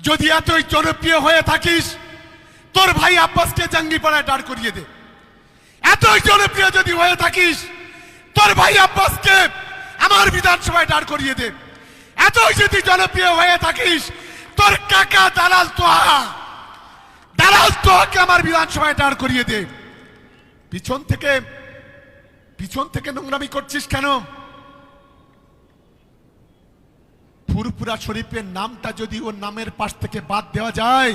যদি এতই জনপ্রিয় হয়ে থাকিস, তোর ভাই আব্বাসকে জাঙ্গিপাড়ায় দাঁড় করিয়ে দে। এতই জনপ্রিয় যদি হয়ে থাকিস, তোর ভাই আব্বাসকে আমার বিধানসভায় দাঁড় করিয়ে দে। এতই যদি জনপ্রিয় হয়ে থাকিস, তোর কাকা দালাল তোহা, দালাল তোহাকে আমার বিধানসভায় দাঁড় করিয়ে দে। পিছন থেকে পিছন থেকে নোংরামি করছিস কেন? ফুরপুরা শরীফের নামটা যদি ওর নামের পাশ থেকে বাদ দেওয়া যায়,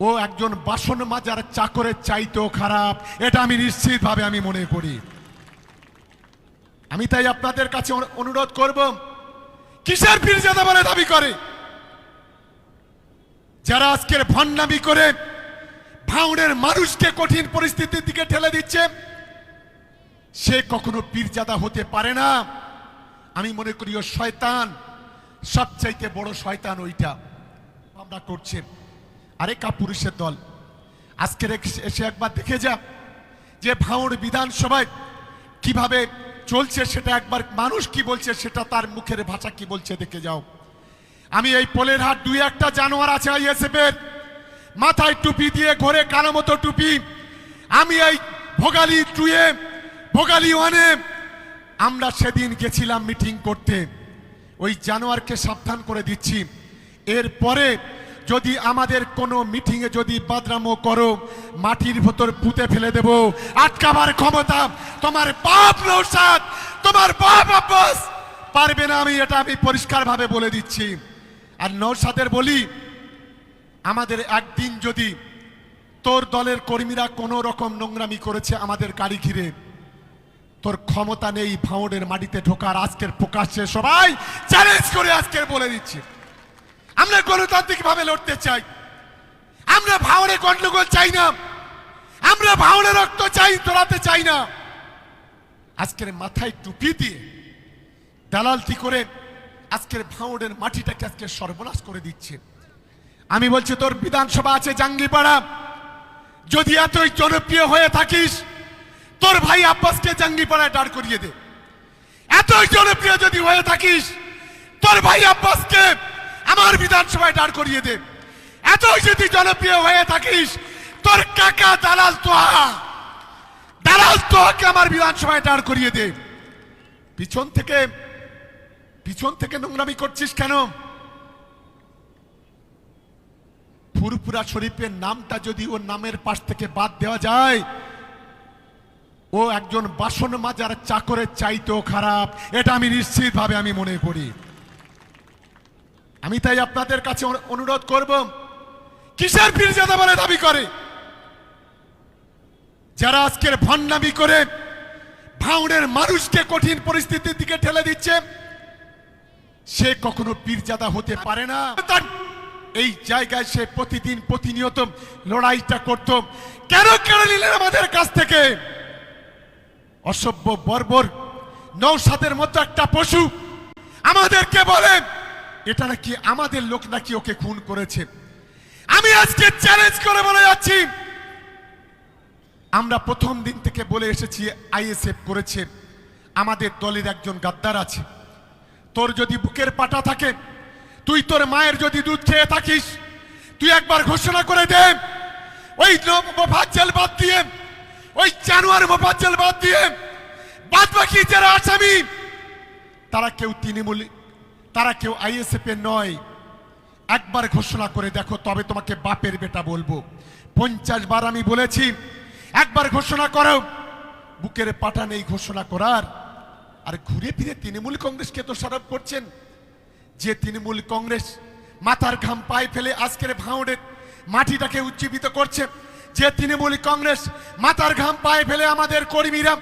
ও একজন বাসন মাজার চাকরের চাইতেও খারাপ। এটা আমি নিশ্চিতভাবে আমি মনে করি। আমি তাই আপনাদের কাছে অনুরোধ করব, কিসের পীরজাদা বলে দাবি করে? যারা আজকের ভণ্ডামি করে ভাউনের মানুষকে কঠিন পরিস্থিতির দিকে ঠেলে দিচ্ছে, সে কখনো পীরজাদা হতে পারে না। আমি মনে করি ও শয়তান। সবচাইতে বড় শয়তান ওইটা। আমরা করছে। আরে কাপুরুষের দল। আজকের এসে একবার দেখে যা যে ভাঙড় বিধানসভায় কীভাবে চলছে সেটা একবার মানুষ কি বলছে সেটা তার মুখের ভাষা কি বলছে দেখে যাও। আমি এই পোলের হাট দুই একটা জানোয়ার আছে আইএসএফ এর। মাথায় টুপি দিয়ে ঘরে কালো মতো টুপি। আমি এই ভোগালি টুয়ে ভোগালি ওয়ানে আমরা সেদিন গেছিলাম মিটিং করতে। ওই জানোয়ারকে সাবধান করে দিচ্ছি। এরপরে যদি আমাদের কোনো মিটিংয়ে যদি বাদরামো করো, মাটির ভেতর পুঁতে ফেলে দেব। আটকাবার ক্ষমতা তোমার বাপ নৌসাদ, তোমার বাপ আব্বাস। পারবে না আমি, এটা আমি পরিষ্কারভাবে বলে দিচ্ছি। আর নৌসাদের বলি, আমাদের একদিন যদি তোর দলের কর্মীরা কোনো রকম নোংরামি করেছে আমাদের গাড়ি ঘিরে তোর ক্ষমতা নেই ভাঁড়ের মাটিতে ঢোকার আজকের প্রকাশ্যে সবাই চ্যালেঞ্জ করে আজকের বলে দিচ্ছি। আমরা গণতান্ত্রিক ভাবে লড়তে চাই। আমরা ভাঁড়ে গন্ডগোল চাই না। আমরা ভাঁড়ে রক্ত চাই, তোলাতে চাই না। আজকের মাথায় টুপি দিয়ে দালালতি করে আজকের ভাঁড়ের মাটিটাকে আজকে সর্বনাশ করে দিচ্ছে। আমি বলছি, তোর বিধানসভা আছে জাঙ্গিপাড়া। যদি এতই জনপ্রিয় হয়ে থাকিস তোর ভাই আব্বাসকে জাঙ্গিপাড়ায় দাঁড় করিয়ে দে। এতই জনপ্রিয় যদি হয়ে থাকিস, তোর ভাই আব্বাসকে আমার বিধানসভায় দাঁড় করিয়ে দে। এতই যদি জনপ্রিয় হয়ে থাকিস, তোর কাকা দালাল তোহা, দালাল তোহাকে আমার বিধানসভায় দাঁড় করিয়ে দে। পিছন থেকে পিছন থেকে নোংরামি করছিস কেন? ফুরপুরা শরীফের নামটা যদি ওর নামের পাশ থেকে বাদ দেওয়া যায় ও একজন বাসন মাজার চাকরের চাইতেও খারাপ। এটা আমি নিশ্চিতভাবে আমি মনে করি। আমি তাই আপনাদের কাছে অনুরোধ করব, কিসের পীরজাদা বলে দাবি করে? যারা আজকের ভণ্ডামি করে ভাউনের মানুষকে কঠিন পরিস্থিতির দিকে ঠেলে দিচ্ছে, সে কখনো পীরজাদা হতে পারে না। এই জায়গায় সে প্রতিদিন প্রতিনিয়ত লড়াইটা করত। কেন কেড়ে নিলেন আমাদের কাছ থেকে? অসভ্য বর্বর নৌসাদের মতো একটা পশু। আমাদেরকে বলে এটা নাকি আমাদের লোক নাকি ওকে খুন করেছে? আমি আজকে চ্যালেঞ্জ করে বলে যাচ্ছি। আমরা প্রথম দিন থেকে বলে এসেছি, আইএসএফ করেছে। আমাদের দলের একজন গাদ্দার আছে। তোর যদি বুকের পাটা থাকে, তুই তোর মায়ের যদি দুধ খেয়ে থাকিস, তুই একবার ঘোষণা করে দে। ওই বাদ দিয়ে ওই জানুয়ার মোফাজ্জল বাদ দিয়ে বাদ বাকি যারা আসামি তারা কেউ তৃণমূল, তারা কেউ আইএসএফ এর নয়। একবার ঘোষণা করে দেখো, তবে তোমাকে বাপের বেটা বলব। পঞ্চাশ বার আমি বলেছি, একবার ঘোষণা করো। বুকের পাটা নেই ঘোষণা করার। আর ঘুরে ফিরে তৃণমূল কংগ্রেসকে তো সারপ করছেন। যে তৃণমূল কংগ্রেস মাথার ঘাম পায়ে ফেলে আজকের ভাঁড়ের মাটিটাকে উজ্জীবিত করছে যে তৃণমূল কংগ্রেস মাথার ঘাম পায়ে ফেলে আমাদের কর্মীরা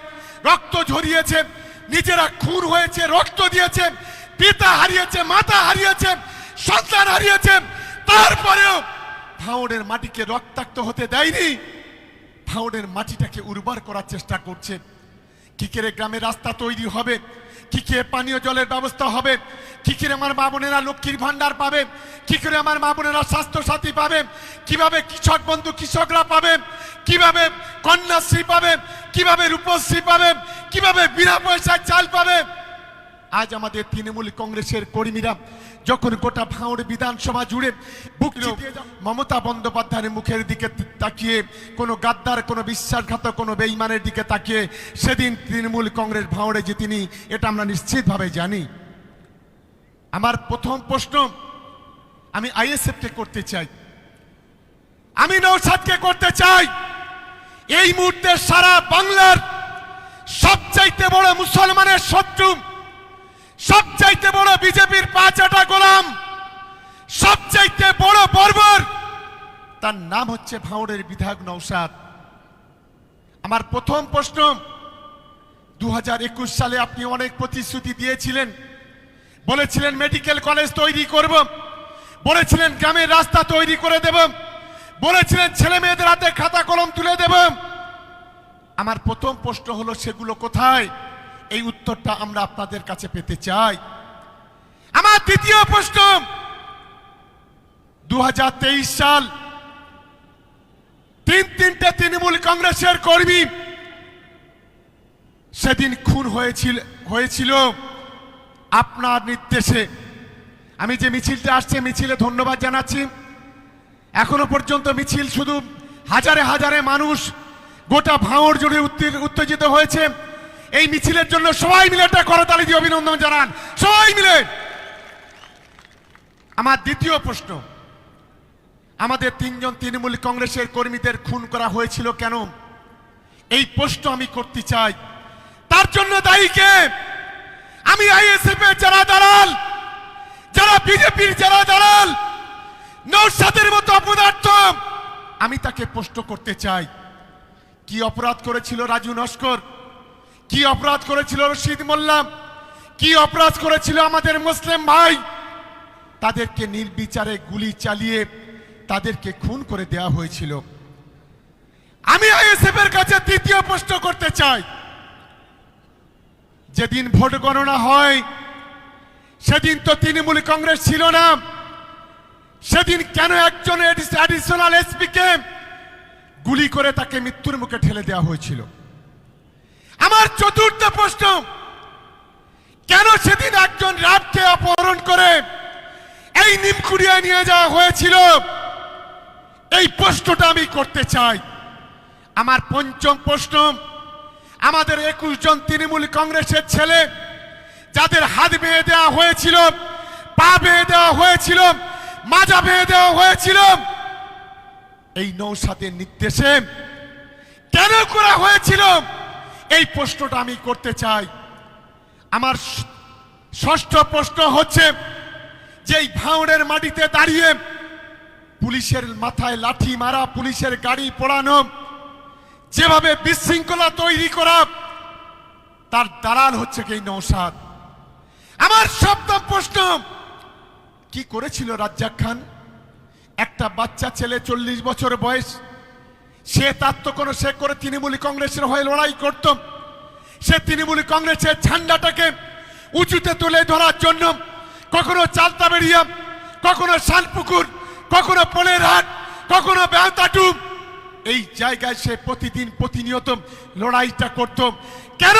রক্ত ঝরিয়েছে, নিজেরা খুন হয়েছে, রক্ত দিয়েছে, পিতা হারিয়েছে, মাতা হারিয়েছে, সন্তান হারিয়েছে, তারপরেও ভাঁড়ের মাটিকে রক্তাক্ত হতে দেয়নি। ভাঁড়ের মাটিটাকে উর্বর করার চেষ্টা করছে। কি করে গ্রামে রাস্তা তৈরি হবে। কি করে পানীয় জলের ব্যবস্থা হবে। কি আমার মা বোনেরা লক্ষ্মীর ভান্ডার পাবে। কি করে আমার মা বোনেরা স্বাস্থ্য সাথী পাবে। কীভাবে কৃষক বন্ধু কৃষকরা পাবে? কীভাবে কন্যাশ্রী পাবে? কীভাবে রূপশ্রী পাবে? কীভাবে বিনা পয়সায় চাল পাবে? আজ আমাদের তৃণমূল কংগ্রেসের কর্মীরা যখন গোটা ভাঁড় বিধানসভা জুড়ে বুক মমতা বন্দ্যোপাধ্যায়ের মুখের দিকে তাকিয়ে কোনো গাদ্দার কোনো বিশ্বাসঘাতক কোনো বেইমানের দিকে তাকিয়ে সেদিন তৃণমূল কংগ্রেস ভাঁড়ে যে তিনি এটা আমরা নিশ্চিতভাবে জানি। আমার প্রথম প্রশ্ন আমি আইএসএফকে করতে চাই? আমি নৌসাদকে করতে চাই? এই মুহূর্তে সারা বাংলার সবচাইতে বড় মুসলমানের শত্রু সবচাইতে বড় বিজেপির পাঁচাটা গোলাম, সবচাইতে বড় বর্বর, তার নাম হচ্ছে ভাঁড়ের বিধায়ক নৌসাদ আমার প্রথম প্রশ্ন দু হাজার একুশ সালে আপনি অনেক প্রতিশ্রুতি দিয়েছিলেন, বলেছিলেন মেডিকেল কলেজ তৈরি করব, বলেছিলেন গ্রামের রাস্তা তৈরি করে দেব, বলেছিলেন ছেলে মেয়েদের হাতে খাতা কলম তুলে দেব। আমার প্রথম প্রশ্ন হলো, সেগুলো কোথায়? এই উত্তরটা আমরা আপনাদের কাছে পেতে চাই। আমার দ্বিতীয় প্রশ্ন দুই হাজার তেইশ সাল তিন তিনটে তৃণমূল কংগ্রেসের কর্মী সেদিন খুন হয়েছিল হয়েছিল। আপনার নির্দেশে। আমি যে মিছিলটা আসছে, মিছিলে ধন্যবাদ জানাচ্ছি। এখনও পর্যন্ত মিছিল শুধু হাজারে হাজারে মানুষ গোটা ভাঙড় জুড়ে উত্তেজিত হয়েছে। এই মিছিলের জন্য সবাই মিলে একটা করতালি দিয়ে অভিনন্দন জানান। সবাই মিলে। আমার দ্বিতীয় প্রশ্ন, আমাদের তিনজন তৃণমূল কংগ্রেসের কর্মীদের খুন করা হয়েছিল কেন? এই প্রশ্ন আমি করতে চাই। তার জন্য দায়ী কে? আমি আইএসএফ এর যারা দালাল, যারা বিজেপির যারা দালাল, নৌসাদের মতো অপদার্থ, আমি তাকে প্রশ্ন করতে চাই। কি অপরাধ করেছিল রাজু নস্কর? কি অপরাধ করেছিল রশিদ মোল্লা? কি অপরাধ করেছিল আমাদের মুসলিম ভাই? তাদেরকে নির্বিচারে গুলি চালিয়ে তাদেরকে খুন করে দেওয়া হয়েছিল। আমি আইএসএফ এর কাছে তৃতীয় প্রশ্ন করতে চাই। যেদিন ভোট গণনা হয়, সেদিন তো তৃণমূল কংগ্রেস ছিল না। সেদিন কেন একজন অ্যাডিশনাল এসপিকে গুলি করে তাকে মৃত্যুর মুখে ঠেলে দেওয়া হয়েছিল? আমার চতুর্থ প্রশ্ন, কেন সেদিন একজন রাবকে অপহরণ করে এই নিমকুড়িয়া নিয়ে যাওয়া হয়েছিল? এই প্রশ্নটা আমি করতে চাই। আমার পঞ্চম প্রশ্ন, আমাদের একুশ জন তৃণমূল কংগ্রেসের ছেলে যাদের হাত বেয়ে দেওয়া হয়েছিল, পা বেয়ে দেওয়া হয়েছিল, মাজা বেয়ে দেওয়া হয়েছিল, এই নৌসাদের নির্দেশে কেন করা হয়েছিল? এই প্রশ্নটা আমি করতে চাই। আমার ষষ্ঠ প্রশ্ন হচ্ছে যে এই ভাঁড়ের মাটিতে দাঁড়িয়ে পুলিশের মাথায় লাঠি মারা, পুলিশের গাড়ি পোড়ানো, যেভাবে বিশৃঙ্খলা তৈরি করা, তার দালাল হচ্ছে কি নৌসাদ আমার সপ্তম প্রশ্ন, কি করেছিল রাজ্জাক খান? একটা বাচ্চা ছেলে চল্লিশ বছর বয়স সে তার তো কোনো সে করে তৃণমূলী কংগ্রেসের হয়ে লড়াই করত। সে তৃণমূলী কংগ্রেসের ঝান্ডাটাকে উঁচুতে তুলে ধরার জন্য কখনো চালতা বেরিয়াম কখনো শানপুকুর, কখনো পোলের হাট, কখনো বেহতাটু এই জায়গায় সে প্রতিদিন প্রতিনিয়ত লড়াইটা করত। কেন